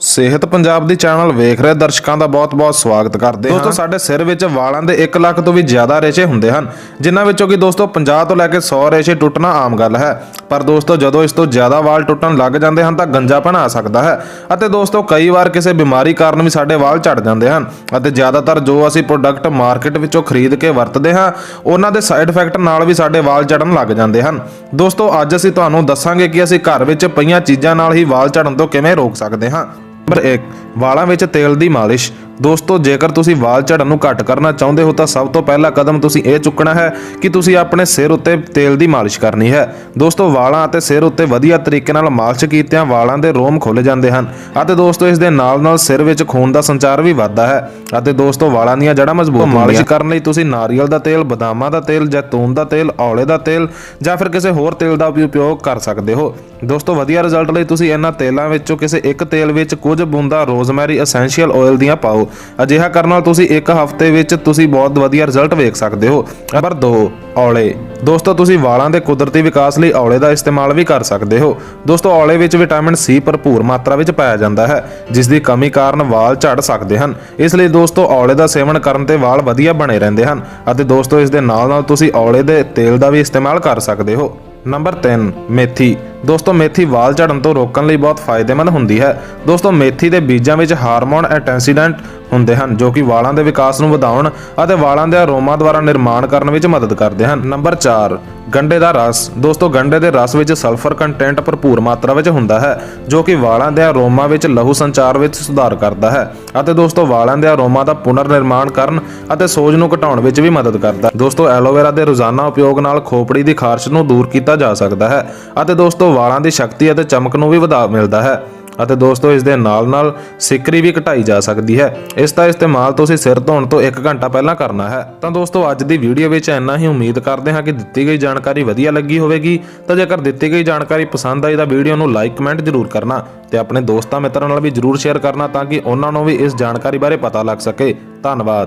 ਸਿਹਤ ਪੰਜਾਬ ਦੀ ਚੈਨਲ ਵੇਖ ਰਹੇ ਦਰਸ਼ਕਾਂ ਦਾ ਬਹੁਤ-ਬਹੁਤ ਸਵਾਗਤ ਕਰਦੇ ਹਾਂ। ਦੋਸਤੋ ਸਾਡੇ ਸਿਰ ਵਿੱਚ ਵਾਲਾਂ ਦੇ 1 ਲੱਖ ਤੋਂ ਵੀ ਜ਼ਿਆਦਾ ਰੇਸ਼ੇ ਹੁੰਦੇ ਹਨ ਜਿਨ੍ਹਾਂ ਵਿੱਚੋਂ ਕਿ ਦੋਸਤੋ 50 ਤੋਂ ਲੈ ਕੇ 100 ਰੇਸ਼ੇ ਟੁੱਟਣਾ ਆਮ ਗੱਲ ਹੈ। ਪਰ ਦੋਸਤੋ ਜਦੋਂ ਇਸ ਤੋਂ ਜ਼ਿਆਦਾ ਵਾਲ ਟੁੱਟਣ ਲੱਗ ਜਾਂਦੇ ਹਨ ਤਾਂ ਗੰਜਾਪਣ ਆ ਸਕਦਾ ਹੈ। ਅਤੇ ਦੋਸਤੋ ਕਈ ਵਾਰ ਕਿਸੇ ਬਿਮਾਰੀ ਕਾਰਨ ਵੀ ਸਾਡੇ ਵਾਲ ਝੜ ਜਾਂਦੇ ਹਨ। ਅਤੇ ਜ਼ਿਆਦਾਤਰ ਜੋ ਅਸੀਂ ਪ੍ਰੋਡਕਟ ਮਾਰਕੀਟ ਵਿੱਚੋਂ ਖਰੀਦ ਕੇ ਵਰਤਦੇ ਹਾਂ ਉਹਨਾਂ ਦੇ ਸਾਈਡ ਇਫੈਕਟ ਨਾਲ ਵੀ ਸਾਡੇ ਵਾਲ ਝੜਨ ਲੱਗ ਜਾਂਦੇ ਹਨ। ਦੋਸਤੋ ਅੱਜ ਅਸੀਂ ਤੁਹਾਨੂੰ ਦੱਸਾਂਗੇ ਕਿ ਅਸੀਂ ਘਰ ਵਿੱਚ ਪਈਆਂ ਚੀਜ਼ਾਂ ਨਾਲ ਹੀ ਵਾਲ ਝੜਨ ਤੋਂ ਕਿਵੇਂ ਰੋਕ ਸਕਦੇ ਹਾਂ। ਨੰਬਰ 1 ਵਾਲਾਂ ਵਿੱਚ ਤੇਲ ਦੀ ਮਾਲਿਸ਼। ਦੋਸਤੋ, ਜੇਕਰ ਤੁਸੀਂ ਵਾਲ ਝੜਨ ਨੂੰ ਘੱਟ ਕਰਨਾ ਚਾਹੁੰਦੇ ਹੋ, ਤਾਂ ਸਭ ਤੋਂ ਪਹਿਲਾ ਕਦਮ ਤੁਸੀਂ ਇਹ ਚੁੱਕਣਾ ਹੈ ਕਿ ਤੁਸੀਂ ਆਪਣੇ ਸਿਰ ਉੱਤੇ ਤੇਲ ਦੀ ਮਾਲਿਸ਼ ਕਰਨੀ ਹੈ। ਦੋਸਤੋ, ਵਾਲਾਂ ਅਤੇ ਸਿਰ ਉੱਤੇ ਵਧੀਆ ਤਰੀਕੇ ਨਾਲ ਮਾਲਿਸ਼ ਕੀਤਿਆਂ ਵਾਲਾਂ ਦੇ ਰੋਮ ਖੁੱਲ ਜਾਂਦੇ ਹਨ ਅਤੇ ਦੋਸਤੋ, ਇਸ ਦੇ ਨਾਲ-ਨਾਲ ਸਿਰ ਵਿੱਚ ਖੂਨ ਦਾ ਸੰਚਾਰ ਵੀ ਵੱਧਦਾ ਹੈ ਅਤੇ ਦੋਸਤੋ, ਵਾਲਾਂ ਦੀਆਂ ਜੜ੍ਹਾਂ ਮਜ਼ਬੂਤ ਮਾਲਿਸ਼ ਕਰਨ ਲਈ ਤੁਸੀਂ ਨਾਰੀਅਲ ਦਾ ਤੇਲ, ਬਦਾਮਾਂ ਦਾ ਤੇਲ, ਜੈਤੂਨ ਦਾ ਤੇਲ, ਔਲੇ ਦਾ ਤੇਲ ਜਾਂ ਫਿਰ ਕਿਸੇ ਹੋਰ ਤੇਲ ਦਾ ਵੀ ਉਪਯੋਗ ਕਰ ਸਕਦੇ ਹੋ। ਦੋਸਤੋ, ਵਧੀਆ ਰਿਜ਼ਲਟ ਲਈ ਤੁਸੀਂ ਇਹਨਾਂ ਤੇਲਾਂ ਵਿੱਚੋਂ ਕਿਸੇ ਇੱਕ ਤੇਲ ਵਿੱਚ ਕੁਝ ਬੂੰਦਾਂ ਰੋਜ਼ਮੈਰੀ ਐਸੈਂਸ਼ੀਅਲ ਆਇਲ ਦੀਆਂ ਪਾਓ। ਅਜਿਹਾ ਕਰਨ ਨਾਲ ਤੁਸੀਂ ਇੱਕ ਹਫ਼ਤੇ ਵਿੱਚ ਤੁਸੀਂ ਬਹੁਤ ਵਧੀਆ ਰਿਜ਼ਲਟ ਵੇਖ ਸਕਦੇ ਹੋ। ਨੰਬਰ 2 ਔਲੇ। ਦੋਸਤੋ, ਤੁਸੀਂ ਵਾਲਾਂ ਦੇ ਕੁਦਰਤੀ ਵਿਕਾਸ ਲਈ ਔਲੇ ਦਾ ਇਸਤੇਮਾਲ ਵੀ ਕਰ ਸਕਦੇ ਹੋ। ਦੋਸਤੋ, ਔਲੇ ਵਿੱਚ ਵਿਟਾਮਿਨ ਸੀ ਭਰਪੂਰ ਮਾਤਰਾ ਵਿੱਚ ਪਾਇਆ ਜਾਂਦਾ ਹੈ, ਜਿਸ ਦੀ ਕਮੀ ਕਾਰਨ ਵਾਲ ਝੜ ਸਕਦੇ ਹਨ। ਇਸ ਲਈ ਦੋਸਤੋ, ਔਲੇ ਦਾ ਸੇਵਨ ਕਰਨ ਤੇ ਵਾਲ ਵਧੀਆ ਬਣੇ ਰਹਿੰਦੇ ਹਨ ਅਤੇ ਦੋਸਤੋ, ਇਸ ਦੇ ਨਾਲ ਨਾਲ ਤੁਸੀਂ ਔਲੇ ਦੇ ਤੇਲ ਦਾ ਵੀ ਇਸਤੇਮਾਲ ਕਰ ਸਕਦੇ ਹੋ। ਨੰਬਰ 3 ਮੇਥੀ। ਦੋਸਤੋ, ਮੇਥੀ ਵਾਲ ਝੜਨ ਤੋਂ ਰੋਕਣ ਲਈ ਬਹੁਤ ਫਾਇਦੇਮੰਦ ਹੁੰਦੀ ਹੈ। ਦੋਸਤੋ, ਮੇਥੀ ਦੇ ਬੀਜਾਂ ਵਿੱਚ ਹਾਰਮੋਨ ਐਂਟੀਆਕਸੀਡੈਂਟ ਹੁੰਦੇ ਹਨ, ਜੋ ਕਿ ਵਾਲਾਂ ਦੇ ਵਿਕਾਸ ਨੂੰ ਵਧਾਉਣ ਅਤੇ ਵਾਲਾਂ ਦੇ ਅਰੋਮਾ ਦੁਆਰਾ ਨਿਰਮਾਣ ਕਰਨ ਵਿੱਚ ਮਦਦ ਕਰਦੇ ਹਨ। ਨੰਬਰ 4 ਗੰਡੇ ਦਾ ਰਸ। ਦੋਸਤੋ, ਗੰਡੇ ਦੇ ਰਸ ਵਿੱਚ ਸਲਫਰ ਕੰਟੈਂਟ ਭਰਪੂਰ ਮਾਤਰਾ ਵਿੱਚ ਹੁੰਦਾ ਹੈ, ਜੋ ਕਿ ਵਾਲਾਂ ਦੇ ਅਰੋਮਾ ਵਿੱਚ ਲਹੂ ਸੰਚਾਰ ਵਿੱਚ ਸੁਧਾਰ ਕਰਦਾ ਹੈ ਅਤੇ ਦੋਸਤੋ, ਵਾਲਾਂ ਦੇ ਅਰੋਮਾ ਦਾ ਪੁਨਰ ਨਿਰਮਾਣ ਕਰਨ ਅਤੇ ਸੋਜ ਨੂੰ ਘਟਾਉਣ ਵਿੱਚ ਵੀ ਮਦਦ ਕਰਦਾ ਹੈ। ਦੋਸਤੋ, ਐਲੋਵੇਰਾ ਦੇ ਰੋਜ਼ਾਨਾ ਉਪਯੋਗ ਨਾਲ ਖੋਪੜੀ ਦੀ ਖਾਰਸ਼ ਨੂੰ ਦੂਰ ਕੀਤਾ ਜਾ ਸਕਦਾ ਹੈ ਅਤੇ ਦੋਸਤੋ, ਵਾਲਾਂ ਦੀ ਸ਼ਕਤੀ ਅਤੇ ਚਮਕ ਨੂੰ ਵੀ ਵਧਾ ਮਿਲਦਾ ਹੈ। ਅਤੇ ਦੋਸਤੋ, ਇਸ ਦੇ ਨਾਲ-ਨਾਲ ਸਿਕਰੀ ਵੀ ਘਟਾਈ ਜਾ ਸਕਦੀ ਹੈ। ਇਸ ਦਾ ਇਸਤੇਮਾਲ ਤੁਸੀਂ ਸਿਰ ਧੋਣ ਤੋਂ 1 ਘੰਟਾ ਪਹਿਲਾਂ ਕਰਨਾ ਹੈ। ਤਾਂ ਦੋਸਤੋ, ਅੱਜ ਦੀ ਵੀਡੀਓ ਵਿੱਚ ਇੰਨਾ ਹੀ ਉਮੀਦ ਕਰਦੇ ਹਾਂ ਕਿ ਦਿੱਤੀ ਗਈ ਜਾਣਕਾਰੀ ਵਧੀਆ ਲੱਗੀ ਹੋਵੇਗੀ। ਤਾਂ ਜੇਕਰ ਦਿੱਤੀ ਗਈ ਜਾਣਕਾਰੀ ਪਸੰਦ ਆਈ, ਤਾਂ ਵੀਡੀਓ ਨੂੰ ਲਾਈਕ, ਕਮੈਂਟ ਜ਼ਰੂਰ ਕਰਨਾ ਤੇ ਆਪਣੇ ਦੋਸਤਾਂ ਮਿੱਤਰਾਂ ਨਾਲ ਵੀ ਜ਼ਰੂਰ ਸ਼ੇਅਰ ਕਰਨਾ ਤਾਂ ਕਿ ਉਹਨਾਂ ਨੂੰ ਵੀ ਇਸ ਜਾਣਕਾਰੀ ਬਾਰੇ ਪਤਾ ਲੱਗ ਸਕੇ। ਧੰਨਵਾਦ।